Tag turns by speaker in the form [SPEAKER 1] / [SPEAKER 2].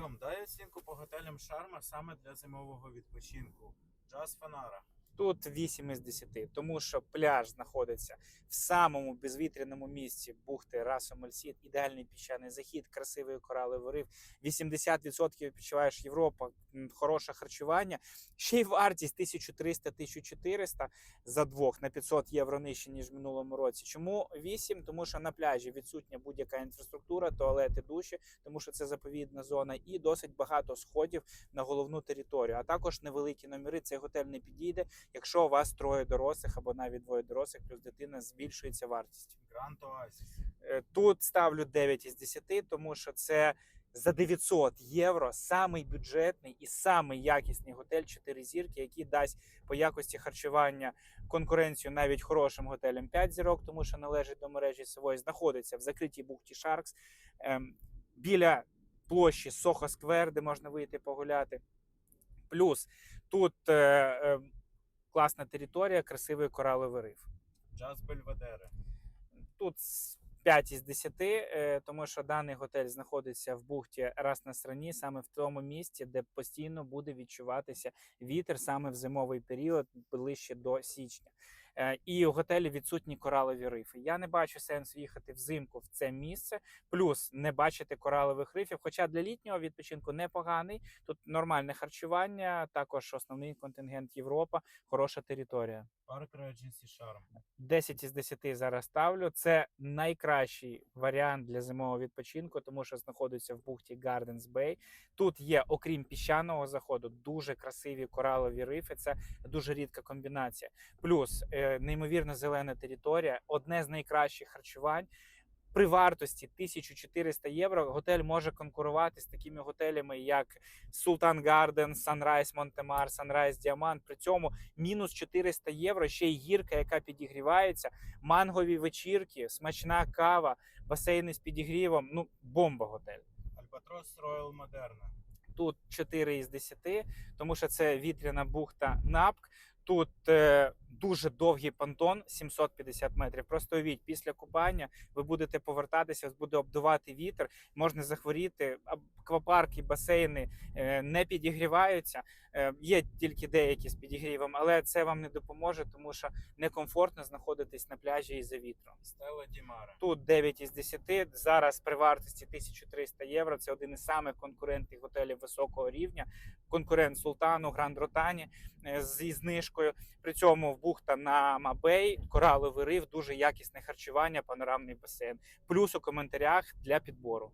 [SPEAKER 1] Артем, дай оцінку по готелям Шарма саме для зимового відпочинку. Джаз Фанара.
[SPEAKER 2] Тут 8 із 10, тому що пляж знаходиться в самому безвітряному місці бухти Расо Мальсіт, ідеальний піщаний захід, красивий кораловий риф. 80% відпочиваєш Європа, хороше харчування. Ще й вартість 1300-1400 за двох на 500 євро нижче, ніж в минулому році. Чому 8? Тому що на пляжі відсутня будь-яка інфраструктура, туалети, душі, тому що це заповідна зона, і досить багато сходів на головну територію. А також невеликі номери. Цей готель не підійде, якщо у вас троє дорослих або навіть двоє дорослих, плюс дитина збільшується вартість. Е, Тут ставлю 9 із 10, тому що це за 900 євро самий бюджетний і самий якісний готель 4 зірки, який дасть по якості харчування конкуренцію навіть хорошим готелям 5 зірок, тому що належить до мережі Савой, знаходиться в закритій бухті Шаркс ем, біля площі Сохо Сквер, де можна вийти погуляти. Плюс тут е, е, класна територія, красивий кораловий риф.
[SPEAKER 1] Джаз Бельведере.
[SPEAKER 2] Тут 5 із 10, е, тому що даний готель знаходиться в бухті раз на страні, саме в тому місці, де постійно буде відчуватися вітер саме в зимовий період, ближче до січня. Е, І у готелі відсутні коралові рифи. Я не бачу сенсу їхати взимку в це місце, плюс не бачити коралових рифів. Хоча для літнього відпочинку непоганий. Тут нормальне харчування, також основний контингент Європа, хороша територія.
[SPEAKER 1] Парк Редженсі Шарм.
[SPEAKER 2] 10 із 10 зараз ставлю. Це найкращий варіант для зимового відпочинку, тому що знаходиться в бухті Gardens Bay. Тут є, окрім піщаного заходу, дуже красиві коралові рифи. Це дуже рідка комбінація. Плюс е, неймовірно зелена територія, одне з найкращих харчувань. При вартості 1400 євро готель може конкурувати з такими готелями, як Султан Гарден, Sunrise Монтемар, Sunrise Діамант. При цьому мінус 400 євро, ще й гірка, яка підігрівається, мангові вечірки, смачна кава, басейни з підігрівом. Ну, бомба готель.
[SPEAKER 1] Альбатрос Роял Модерна.
[SPEAKER 2] Тут 4 із 10, тому що це вітряна бухта Напк. Тут е, дуже довгий понтон, 750 метрів. Просто уявіть, після купання ви будете повертатися, вас буде обдувати вітер, можна захворіти. Аквапарки, басейни е, не підігріваються. Е, є тільки деякі з підігрівом, але це вам не допоможе, тому що некомфортно знаходитись на пляжі із-за вітру.
[SPEAKER 1] Стелла Дімара.
[SPEAKER 2] Тут 9 із 10, зараз при вартості 1300 євро. Це один із самих конкурентних готелів високого рівня. Конкурент Султану, Гранд Ротані е, зі знижкою. При цьому в бухта на Мабей, кораловий риф, дуже якісне харчування, панорамний басейн. Плюс у коментарях для підбору.